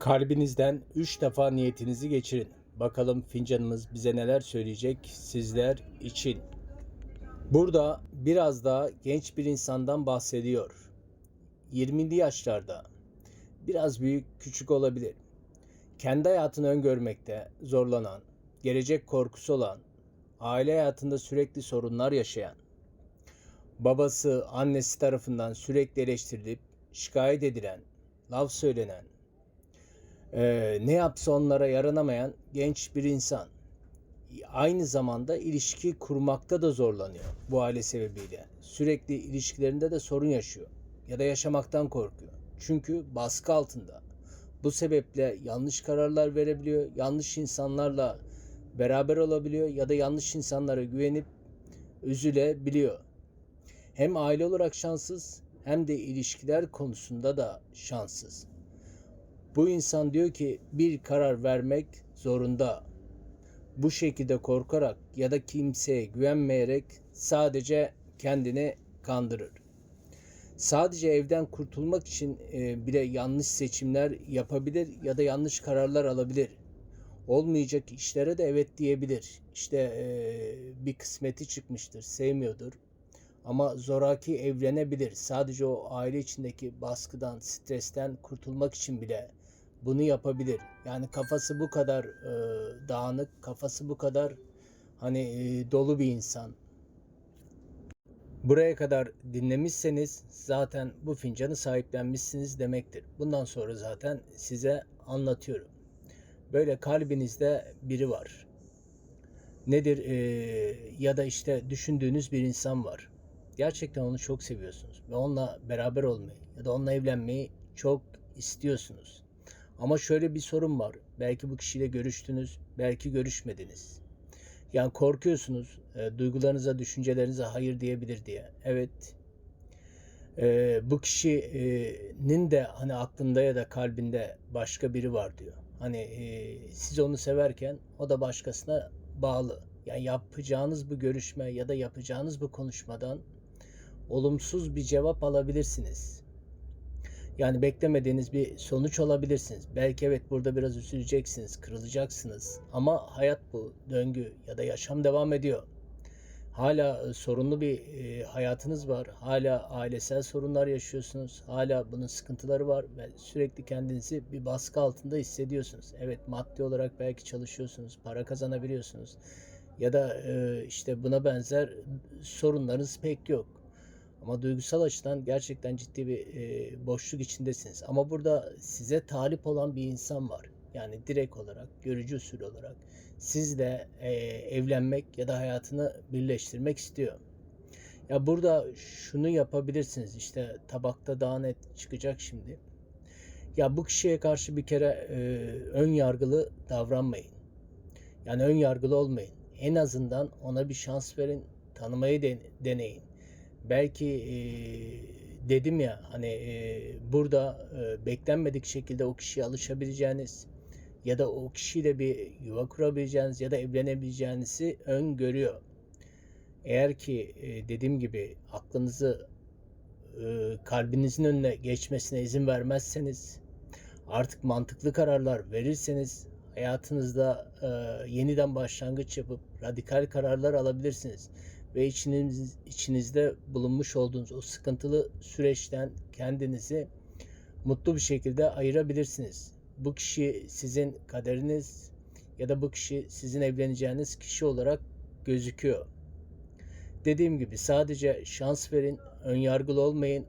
Kalbinizden üç defa niyetinizi geçirin. Bakalım fincanımız bize neler söyleyecek sizler için. Burada biraz daha genç bir insandan bahsediyor. 20'li yaşlarda. Biraz büyük, küçük olabilir. Kendi hayatını öngörmekte zorlanan, gelecek korkusu olan, aile hayatında sürekli sorunlar yaşayan, babası, annesi tarafından sürekli eleştirilip şikayet edilen, laf söylenen, ee, ne yapsa onlara yaranamayan genç bir insan. Aynı zamanda ilişki kurmakta da zorlanıyor bu aile sebebiyle. Sürekli ilişkilerinde de sorun yaşıyor ya da yaşamaktan korkuyor. Çünkü baskı altında. Bu sebeple yanlış kararlar verebiliyor, yanlış insanlarla beraber olabiliyor ya da yanlış insanlara güvenip üzülebiliyor. Hem aile olarak şanssız hem de ilişkiler konusunda da şanssız. Bu insan diyor ki bir karar vermek zorunda. Bu şekilde korkarak ya da kimseye güvenmeyerek sadece kendini kandırır. Sadece evden kurtulmak için e, bile yanlış seçimler yapabilir ya da yanlış kararlar alabilir. Olmayacak işlere de evet diyebilir. İşte e, bir kısmeti çıkmıştır, sevmiyordur. Ama zoraki evlenebilir. Sadece o aile içindeki baskıdan, stresten kurtulmak için bile bunu yapabilir. Yani kafası bu kadar e, dağınık, kafası bu kadar hani e, dolu bir insan. Buraya kadar dinlemişseniz zaten bu fincanı sahiplenmişsiniz demektir. Bundan sonra zaten size anlatıyorum. Böyle kalbinizde biri var. Nedir e, ya da işte düşündüğünüz bir insan var. Gerçekten onu çok seviyorsunuz ve onunla beraber olmayı ya da onunla evlenmeyi çok istiyorsunuz. Ama şöyle bir sorun var. Belki bu kişiyle görüştünüz, belki görüşmediniz. Yani korkuyorsunuz e, duygularınıza, düşüncelerinize hayır diyebilir diye. Evet. E, bu kişinin de hani aklında ya da kalbinde başka biri var diyor. Hani e, siz onu severken o da başkasına bağlı. Yani yapacağınız bu görüşme ya da yapacağınız bu konuşmadan olumsuz bir cevap alabilirsiniz. Yani beklemediğiniz bir sonuç olabilirsiniz. Belki evet burada biraz üzüleceksiniz, kırılacaksınız. Ama hayat bu, döngü ya da yaşam devam ediyor. Hala e, sorunlu bir e, hayatınız var. Hala ailesel sorunlar yaşıyorsunuz. Hala bunun sıkıntıları var ve sürekli kendinizi bir baskı altında hissediyorsunuz. Evet maddi olarak belki çalışıyorsunuz, para kazanabiliyorsunuz. Ya da e, işte buna benzer sorunlarınız pek yok. Ama duygusal açıdan gerçekten ciddi bir e, boşluk içindesiniz. Ama burada size talip olan bir insan var. Yani direkt olarak, görücü usulü olarak sizle e, evlenmek ya da hayatını birleştirmek istiyor. Ya burada şunu yapabilirsiniz. İşte tabakta daha net çıkacak şimdi. Ya bu kişiye karşı bir kere e, ön yargılı davranmayın. Yani ön yargılı olmayın. En azından ona bir şans verin, tanımayı den- deneyin belki e, dedim ya hani e, burada e, beklenmedik şekilde o kişiye alışabileceğiniz ya da o kişiyle bir yuva kurabileceğiniz ya da evlenebileceğinizi öngörüyor. Eğer ki e, dediğim gibi aklınızı e, kalbinizin önüne geçmesine izin vermezseniz artık mantıklı kararlar verirseniz hayatınızda e, yeniden başlangıç yapıp radikal kararlar alabilirsiniz ve içiniz, içinizde bulunmuş olduğunuz o sıkıntılı süreçten kendinizi mutlu bir şekilde ayırabilirsiniz. Bu kişi sizin kaderiniz ya da bu kişi sizin evleneceğiniz kişi olarak gözüküyor. Dediğim gibi sadece şans verin, ön yargılı olmayın.